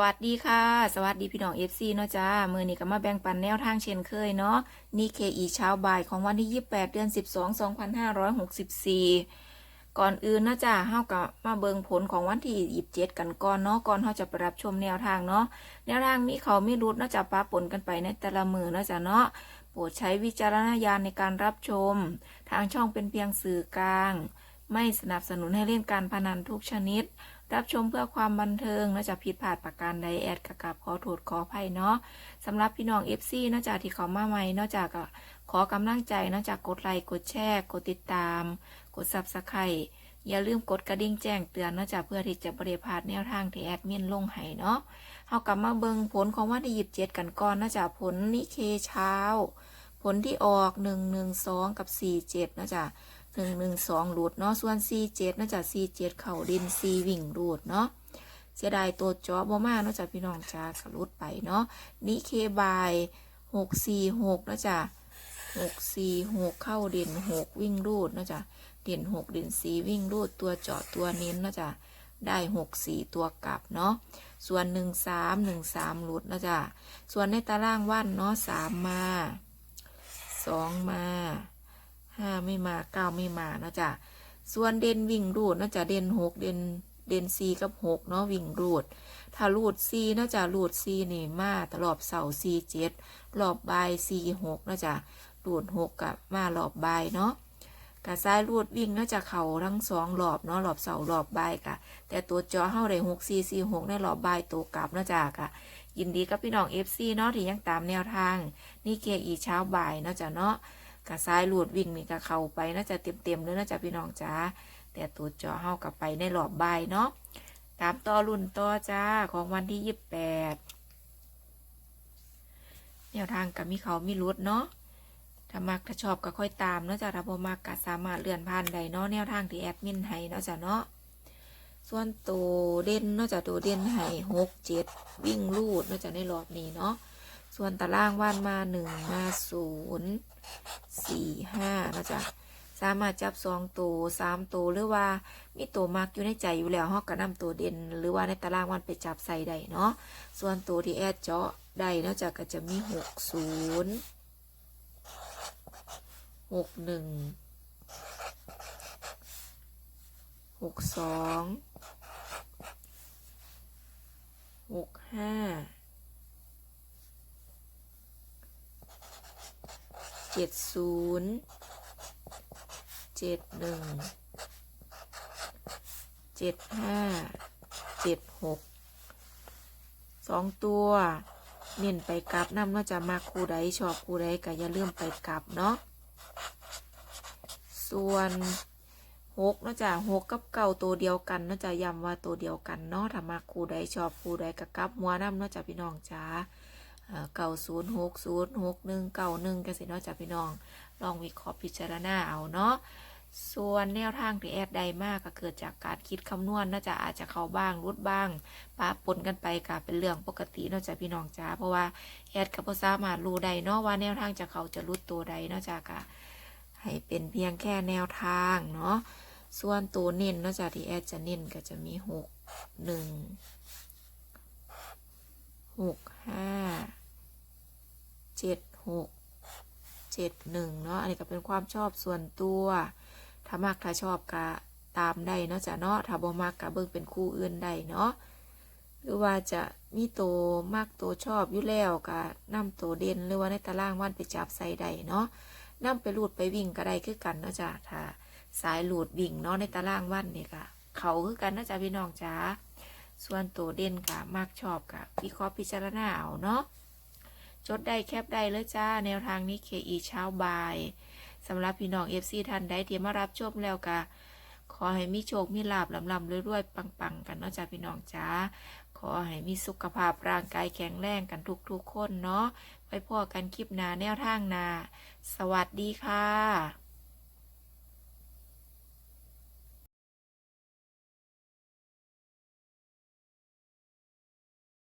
วัสดีค่ะ สวัสดีพี่น้อง FC เนาะจ้า มือนี้ก็มาแบ่งปันแนวทางเช่นเคยเนาะนี่เคอีเช้าบ่ายของวันที่ 28 เดือน 12 2564 ก่อนอื่นเนาะจ้าเฮากับมาเบิงผลของวันที่ 27 กันก่อนเนาะก่อนเฮาจะไปรับชมแนวทางเนาะแนวทางมีเขามีรุดเนาะจ้าปะปนกันไปในแต่ละมือเนาะจ้าเนาะโปรดใช้วิจารณญาณในการรับชม ทางช่องเป็นเพียงสื่อกลาง ไม่สนับสนุนให้เล่นการพนันทุกชนิด รับชมเพื่อความบันเทิงนะจะผิดพลาดประการใดแอดกะกับขอโทษขออภัยเนาะสำหรับพี่น้อง FC นอกจากที่เขามาใหม่นอกจากก็ขอกำลังใจนอกจากกดไลค์กดแชร์กดติดตาม กด Subscribe อย่าลืมกดกระดิ่งแจ้งเตือนนอกจากเพื่อที่จะบริพาดแนวทางที่แอดมินลงให้เนาะเฮากลับมาเบิงผลของวันที่27กันก่อนนอกจากผลนิเคเช้า ผลที่ออก112กับ47นะจ๊ะ หนึ่งหนึ่งสองรูดเนาะส่วน C เจ็ดน่าจะ C เจ็ดเข่าดิน C วิ่งรูดเนาะเสียดายตัวจอบบ่มากเนาะจ้ะพี่น้องจ้าสรุดไปเนาะนิเคบายหกสี่หกนะจ๊ะหกสี่หกเข้าเด่นหกวิ่งรูดนะจ๊ะเด่นหกเด่นสีวิ่งรูดตัวเจาะตัวเน้นนะจ๊ะได้หกสี่ตัวกลับเนาะส่วนหนึ่งสามหนึ่งสามรูดนะจ๊ะส่วนในตารางวันเนาะสามมาสองมา ไม่มาเก้าไม่มาเนาะจ๊ะส่วนเด่นวิ่งรูดเนาะจ้ะเด่นหกเด่นเด่นซีกับหกเนาะวิ่งรูด ถ้ารูดซีเนาะจ้ะรูดซีนี่มาตลอดเสาซีเจ็ดรอบบายซีหกเนาะจ้ะรูดหกกับมารอบบายเนาะกะซ้ายรูดวิ่งเนาะจะเข่าทั้งสองรอบเนาะรอบเสารอบบายกะ แต่ตัวจอเฮาได้หกซีซีหกในรอบบายตัวกลับเนาะจ้ะกะยินดีกับพี่น้องเอฟซีเนาะที่ยังตามแนวทาง นี่เกียร์อีเช้าบ่ายเนาะจ้ะเนาะ กระซ้ายลูดวิ่งนี่ก็เข้าไปน่าจะเต็มเต็มๆเลยน่าจะพี่น้องจ้าแต่ตัวจอเฮากลับไปในรอบใบเนาะตามต่อรุ่นต่อจ้าของวันที่ยี่สิบแปดแนวทางกับมีเขามีรุดเนาะถ้ามักถ้าชอบก็ค่อยตามเนาะจ้าถ้าบ่มักก็สามารถเลื่อนผ่านได้เนาะแนวทางที่แอดมินให้เนาะจ้าเนาะส่วนตัวเด่นเนาะจ้าตัวเด่นให้หกเจ็ดวิ่งลูดเนาะจ้าในรอบนี้เนาะ ส่วนตารางวานมาหนึ่งมาศูนย์สี่ห้านะจ๊ะสามารถจับสองตัวสามตัวหรือว่ามีตัวมักอยู่ในใจอยู่แล้วฮอกก็นำตัวเด่น หรือว่าในตารางวันไปจับใส่ได้เนาะส่วนตัวที่แอดเจาะได้นาะจ๊ะก็จะมีหกศูนย์หกหนึ่งหกสองหกห้า เจ็ดศูนย์เจ็ดหนึ่งเจ็ดห้าเจ็ดหกสองตัวเน้นไปกลับน้ำว่าจะมาคูใดชอบคูใดก็อย่าลืมไปกลับเนาะส่วนหกเนาะจ้ะหกกับเก่าตัวเดียวกันเนาะจ้ะย้ำว่าตัวเดียวกันเนาะถ้ามาคูใดชอบคูใดก็กลับหัวน้ำเนาะจ้ะพี่น้องจ้า เก่าศูนย์หกศูนย์หกหนึ่งเก่าหนึ่งกันสิเนาะจากพี่น้อง ลองวิเคราะห์พิจารณาเอาเนาะส่วนแนวทางที่แอดใดมากก็เกิดจากการคิดคำนวณน่าจะอาจจะเข้าบ้างรุดบ้างปะปนกันไปก็เป็นเรื่องปกติเนาะจากพี่น้องจ้าเพราะว่าแอดก็บ่สามารถรู้ได้เนาะว่าแนวทางจะเขาจะรุดตัวใดเนาะจากะให้เป็นเพียงแค่แนวทางเนาะส่วนตัวเน้นนาะจากที่แอดจะเน้นก็จะมีหกหนึ่งหกห้า เจ็ดหกเจ็ดหนึ่งเนาะอันนี้ก็เป็นความชอบส่วนตัว ถ้ามักถ้าชอบก็ตามได้เนาะจ้ะเนาะถ้าบ่มักก็เบิ่งเป็นคู่อื่นได้เนาะหรือว่าจะมีตัวมักตัวชอบอยู่แล้วก็นำตัวเด่นหรือว่าในตารางวันไปจับใส่ได้เนาะนำไปลูดไปวิ่งก็ได้คือกันเนาะจ้ะถ้าสายหลูดวิ่งเนาะในตารางวันเนี่ยก็เขาคือกันเนาะจ้ะพี่น้องจ้าส่วนตัวเด่นก็มักชอบก็วิเคราะห์พิจารณาเอาเนาะ จดได้แคบได้เลยจ้า แนวทางนี้เคอีเช้าบ่ายสำหรับพี่น้องเอฟซีท่านใดที่มารับชมแล้วกะขอให้มีโชค มีลาบลำลำรวยๆ ปัง ๆ กันเนาะจ้าพี่น้องจ้า ขอให้มีสุขภาพร่างกายแข็งแรงกันทุก ๆ คนเนาะ ไปพ่อกันคลิปหนาแนวทางนา สวัสดีค่ะ